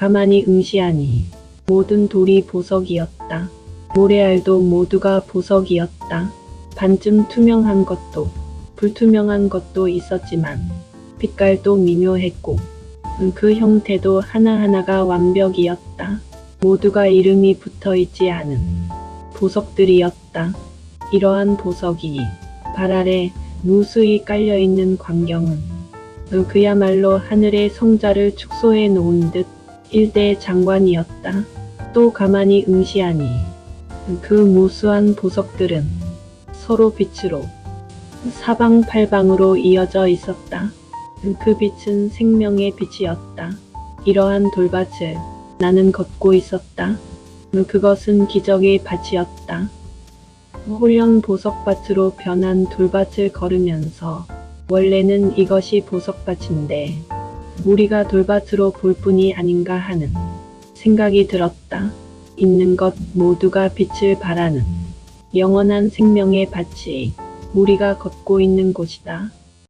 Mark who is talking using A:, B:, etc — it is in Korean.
A: 가만히 응시하니 모든 돌이 보석이었다. 모래알도 모두가 보석이었다. 반쯤 투명한 것도 불투명한 것도 있었지만 빛깔도 미묘했고 그 형태도 하나하나가 완벽이었다. 모두가 이름이 붙어 있지 않은 보석들이었다. 이러한 보석이 발 아래 무수히 깔려 있는 광경은 그야말로 하늘의 성자를 축소해 놓은 듯 일대 장관이었다. 또 가만히 응시하니 그 무수한 보석들은 서로 빛으로 사방팔방으로 이어져 있었다. 그 빛은 생명의 빛이었다. 이러한 돌밭을 나는 걷고 있었다. 그것은 기적의 밭이었다. 홀연 보석밭으로 변한 돌밭을 걸으면서 원래는 이것이 보석밭인데 우리가 돌밭으로 볼 뿐이 아닌가 하는 생각이 들었다. 있는 것 모두가 빛을 발하는 영원한 생명의 밭이 우리가 걷고 있는 곳이다.